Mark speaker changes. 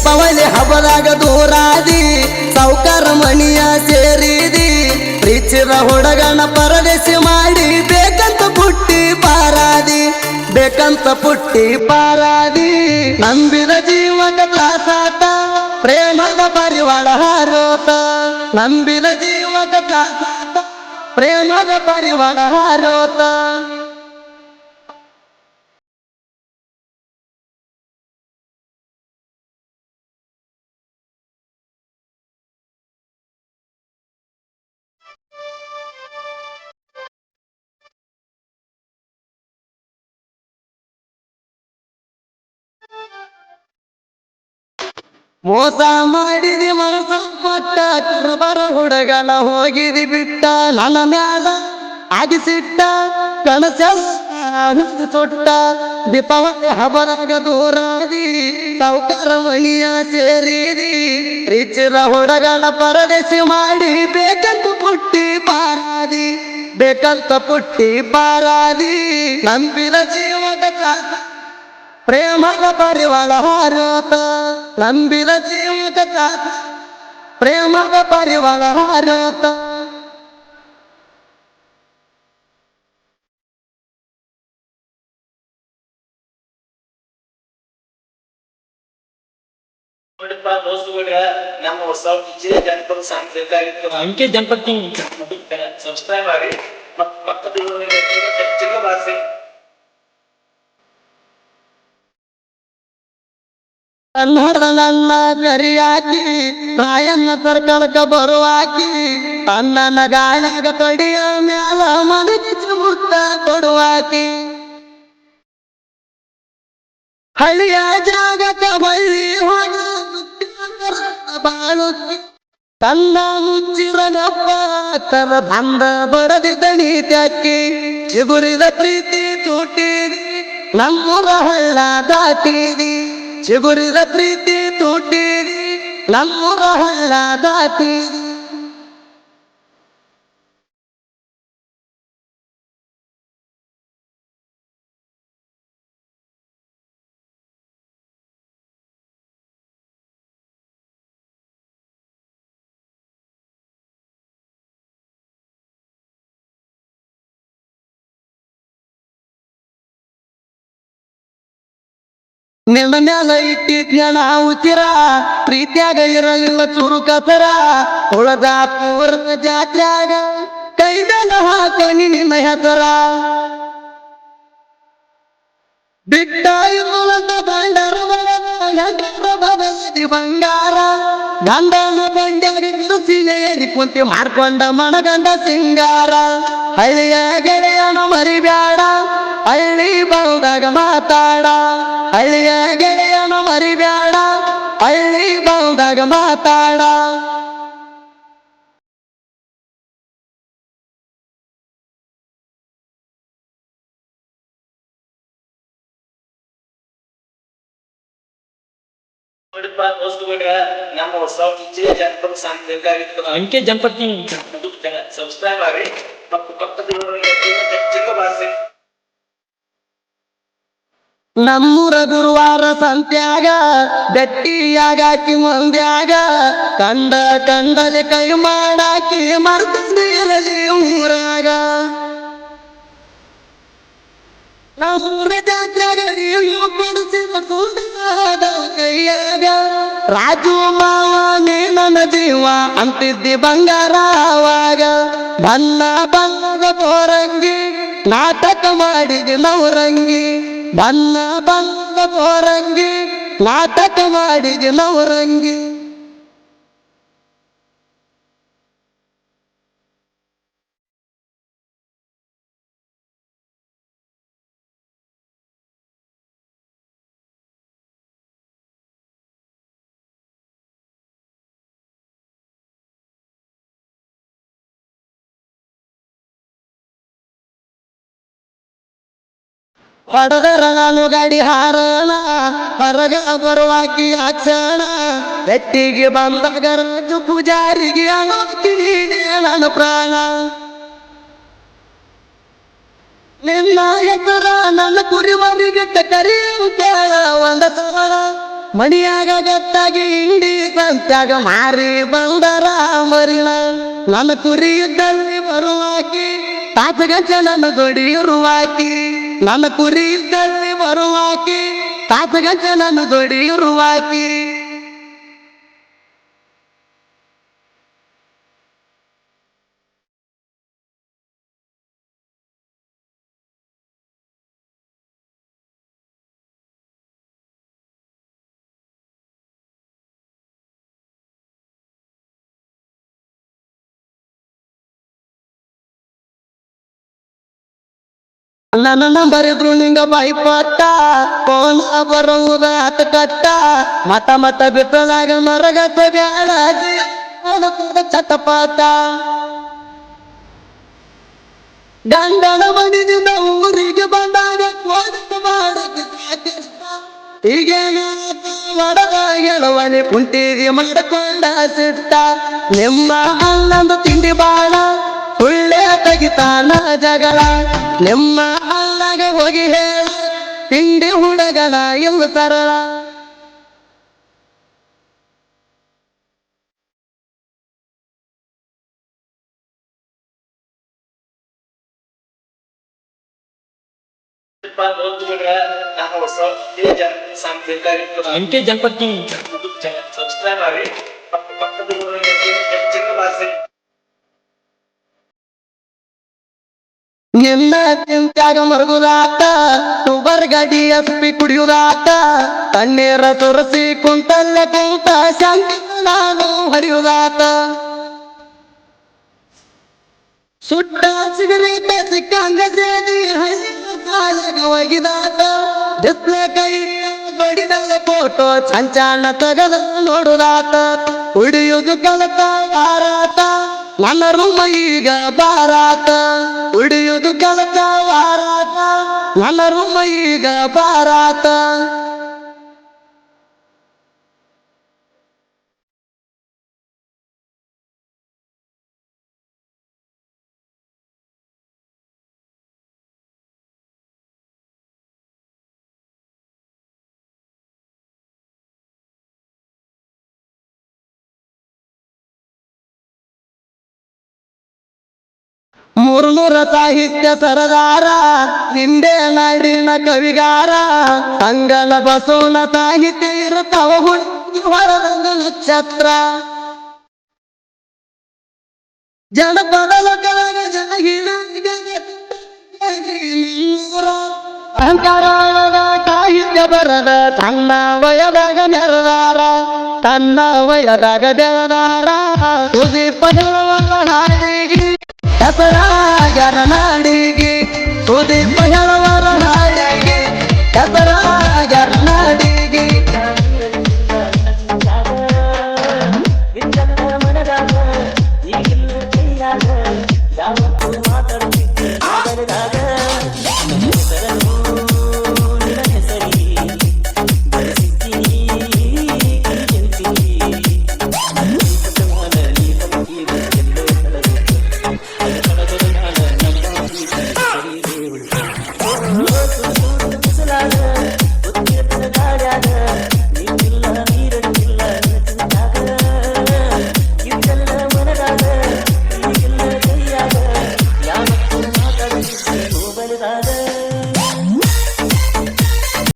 Speaker 1: ದೀಪಾವಳಿ ಹಬ್ಬದಾಗ ದೂರಾದಿ, ಸಾವುಕಾರ ಮಣಿಯ ಸೇರಿದಿ. ಪ್ರೀಚಿರ ಹುಡುಗನ ಪರದೇಶಿ ಮಾಡಿ, ಬೇಕಂತ ಪುಟ್ಟಿ ಪಾರಾದಿ, ಬೇಕಂತ ಪುಟ್ಟಿ ಪಾರಾದಿ. ನಂಬಿದ ಜೀವನ ದಾಸಾತ ಪ್ರೇಮದ ಪರಿವಾಳ ಹಾರೋತ. ನಂಬಿದ ಜೀವನ ದಾಸಾತ ಪ್ರೇಮದ ಪರಿವಾಳ ಹಾರೋತ. ಮೋಸ ಮಾಡಿದಿ ಮನಸ ಕೊಟ್ಟ ಬರ ಹುಡುಗನ ಹೋಗಿದಿ ಬಿಟ್ಟ, ನನ್ನ ಮ್ಯಾಲ ಆಗಿಸಿಟ್ಟ ಕನಸ ತೊಟ್ಟ, ದೀಪಾವಳಿ ಹಬರಾಗ ದೂರಾದಿ, ಸಾವುಕಾರ ಮಣಿಯ ಸೇರಿದಿ ರಿಚಿರ ಹುಡುಗನ ಪರದೇಶಿ ಮಾಡಿ, ಬೇಕಂತ ಪುಟ್ಟಿ ಪಾರಾದಿ, ಬೇಕಂತ ಪುಟ್ಟಿ ಪಾರಾದಿ ನಂಬಿರ ಜೀವದ ಪ್ರೇಮದ ಪರಿವಾರ ಹಾರೋತ. ನಂಬಿದ ಜೀವದ ಕಾಲ ಪ್ರೇಮದ ಪರಿವಾಳ ಹಾರೋತ
Speaker 2: ನೋಡಿಪ್ಪ ದೋಸ್ತುಗಳ್ರ ನಮ್ಮ ಹೊಸ ವಿಜಯ ಜನಪದ ಸಾಂಸ್ಕೃತಿಕ
Speaker 3: ಅಂಕೆ ಜನಪದ
Speaker 2: ಸಬ್ಸ್ಕ್ರೈಬ್ ಆಗಿ ಮತ್ತು ಪಕ್ಕದ ಹೆಚ್ಚಿನ ಭಾಷೆ
Speaker 1: ನನ್ನ ಕರಿಯಾಕಿ ರಾಯಣ್ಣ ಸರ್ಕಳಕ ಬರುವಾಕಿ ಅನ್ನನ ಗಾಯಗ ತೊಡಿಯ ಮ್ಯಾಲ ಮನಗಿಚ್ಚು ಮುತ್ತ ಕೊಡುವಾಕಿ ಹಳ್ಳಿಯ ಜಾಗಕ ಬಳ್ಳಿ ಹೋಗ ಬಾಳುತ್ತಿ ತನ್ನ ಮುಚ್ಚಿರನಪ್ಪ, ತನ್ನ ಬಂದ ಬರದಿದ್ದ ನೀತ್ಯಾಕಿ ಚಿಗುರಿದ ಪ್ರೀತಿ ತೂಟಿದಿ ನಮ್ಮೂರ ಹಳ್ಳ ದಾಟಿದಿ ಚಿಗುರಿದ ಪ್ರೀತಿ ತೂಟಿದಿ ನಮ್ಮೂರ ಹಳ್ಳ ದಾಟಿದಿ ನಿನ್ನ ಮ್ಯಾಲ ಇಟ್ಟಿದ್ಯಾ ನಾವು ತೀರ ಪ್ರೀತ್ಯಾಗ ಇರಲಿಲ್ಲ ಚುರುಕತರ ಉಳದ ಪೂರ್ವ ಜಾತ್ರ್ಯಾಗ ಕೈದಲ್ಲ ಹಾಕಿ ನಿನ್ನ ಹೆಸರ. ಬಿಟ್ಟ ಇರುವಂತ ಬಂಡರ ಬಂಗಾರ. ಗಂಡನ ಬಂಡಾಗ ಬಿರುಸಿಗೆ ಏರಿ ಕುಂತಿ ಮಾಡ್ಕೊಂಡ ಮಣಗಂಡ ಸಿಂಗಾರ. ಹಳ್ಳಿಯ ಗೆಳೆಯನ ಮರಿಬ್ಯಾಡ. ಹಳ್ಳಿ ಬಂದಾಗ ಮಾತಾಡ. ಹಳ್ಳಿಯ ಗೆಳೆಯನ ಮರಿಬೇಡ ಹಳ್ಳಿ ಬಂದಾಗ ಮಾತಾಡ.
Speaker 3: ಅಂಕೆ ಜನಪದ
Speaker 2: ಸಬ್ಸ್ಕ್ರೈಬ್
Speaker 1: ನಮ್ಮೂರ ಗುರುವಾರ ಸಂತ್ಯಾಗ ಗಟ್ಟಿಯಾಗಾಕಿ ಮಂದ್ಯಾಗ, ಕಂಡ ಕಂಡಲೆ ಕೈ ಮಾಡಾಕಿ ಮರ್ತಿರಲಿ ಊರಾಗ. ನಮ್ಮೂರ ಕುಂದಾದ ಕೈಯಾಗ. ರಾಜು ಮಾವ ನೀ ನನ್ನ ಜೀವ, ಅಂತಿದ್ದಿ ಬಂಗಾರವಾಗ. ಬಣ್ಣ ಬಣ್ಣದ ಬೋರಂಗಿ ನಾಟಕ ಮಾಡಿದೆ ನವರಂಗಿ. ಬಣ್ಣ ಬಲ್ಲ ಬೋರಂಗಿ ನಾಟಕ ಮಾಡಿದಿ ನವರಂಗಿ. ಹೊಡೆದರ ನಾನು ಗಾಡಿ ಹಾರಣ ಹೊರಗ ಬರುವಾಕಿ ಅಕ್ಷಣ ಬೆಟ್ಟಿಗೆ ಬಂದಾಗ ರಾಜು ಪೂಜಾರಿಗೆ ನನ್ನ ಪ್ರಾಣ. ನಿನ್ನ ಹೆಸರ ನನ್ನ ಕುರಿಮರಿಗೆ ಕರಿಯುತ್ತ ಒಂದ ಸವರ ಮಡಿಯಾಗ ಗತ್ತಾಗಿ ಇಂಡಿ ಸಂತ್ಯಾಗ ಮಾರಿ ಬಂದರ ಮರಿಣ ನನ್ನ ಕುರಿ ಇದ್ದಲ್ಲಿ ಬರುವಾಕಿ ತಾತಗಂಚ ನನ್ನ ದೊಡಿ ಇರುವಾಕಿ ನನ್ನ ಕುರಿ ಇದ್ದಲ್ಲಿ ಬರುವಾಕಿ ತಾತಗಂಜ ನನ್ನ ದೊಡಿ ನನ್ನ ನಂಬರ್ ಇದ್ರು ನಿಂಗ ಬೈಪಟ್ಟ ಫೋನ್ ಬರುವುದ ಹತ್ತು ಕಟ್ಟ. ಮತ ಮತ ಬಿತ್ತಲಾಗ ಮರಗತ್ತ ಬ್ಯಾಡ. ಚಟಪಾಟ ಗಂಡನ ಮನೆಯಿಂದ ಊರಿಗೆ ಬಂದಾಗ. ಈಗೇನ ಮಾಡದ ಗೆಳವನೆ ಕುಂಟಿಗೆ ಮಾಡಿಕೊಂಡ ಸಿಟ್ಟ ನಿಮ್ಮ ಅಲ್ಲಂದು ತಿಂಡಿ ಬಾಳ ತೆಗಿತಾನ ಜಗಳ ನಿಮ್ಮ ಅಲ್ಲಗೆ ಹೋಗಿ ಹೇಳ ತಿಂಡಿ ಹುಡುಗನ ಎಂದು ಸರಳ
Speaker 2: ದೋಸ್ತು ಬಿಡ್ರ ನಮ್ಮ ಹೊಸ ತೇಜ ಸಾಂಸ್ಕೃತಿಕ
Speaker 3: ಎಂ ಕೆ ಜನಪದ್
Speaker 2: ಸಬ್ಸ್ಕ್ರೈಬ್ ಆಗಿ ಪಕ್ಕ ಪಕ್ಕದ ಊರಿನಲ್ಲಿ ತ್ಯಾಗ ಭಾಷೆ
Speaker 1: ನಿನ್ನ ಗಾಡಿ ಅಪ್ಪಿ ಕುಡಿಯುದಾತ, ತಣ್ಣೀರ ತುರಸಿ ಕುಂತಲ್ಲ ಕುಂತ ಶಾಂತಿ ನಾನು ಹರಿಯುದಾತ. ಸುಟ್ಟ ಸಿಗರೇಟ ಸಿಕ್ಕಂಗ ಸೇರಿ ಡಿಸ್ಪ್ಲೇ ಕೈ ಬಡಿದಲ್ಲ ಫೋಟೋ ಸಂಚಾನ ತಗದ ನೋಡುದಾತ. ಉಡಿಯುದು ಕಲತ ಹಾರಾಟ ನನ್ನ ರೂಮ ಈಗ ಬಾರಾಟ ಉಡಿಯುದು ಕಲತ ವಾರಾತ. ನನ್ನ ರೂಮ ಬಾರಾಟ ಮೂರ್ನೂರ ಸಾಹಿತ್ಯ ಸರದಾರ, ನಿಂದೆ ನಾಡಿನ ಕವಿಗಾರ. ಅಂಗಲ ಬಸವನ ಸಾಹಿತ್ಯ ಇರುತ್ತವ ಹೊರದಂಗ ನಕ್ಷತ್ರ. ಜನಪದ ಕೆಳಗ ಜನಗಿನ ಅಹಂಕಾರ ಸಾಹಿತ್ಯ ಬರದ ತನ್ನ ವಯದಾಗ ನೆರದಾರ, ತನ್ನ ವಯದಾಗ ಬೆಳದಾರ. ಸುದೀಪ ನಾಡಿಗೆ ಹೆಸರಾಗರ ನಾಡಿಗೆ ತುದಿ புது புது புசுலாடு புது காடாது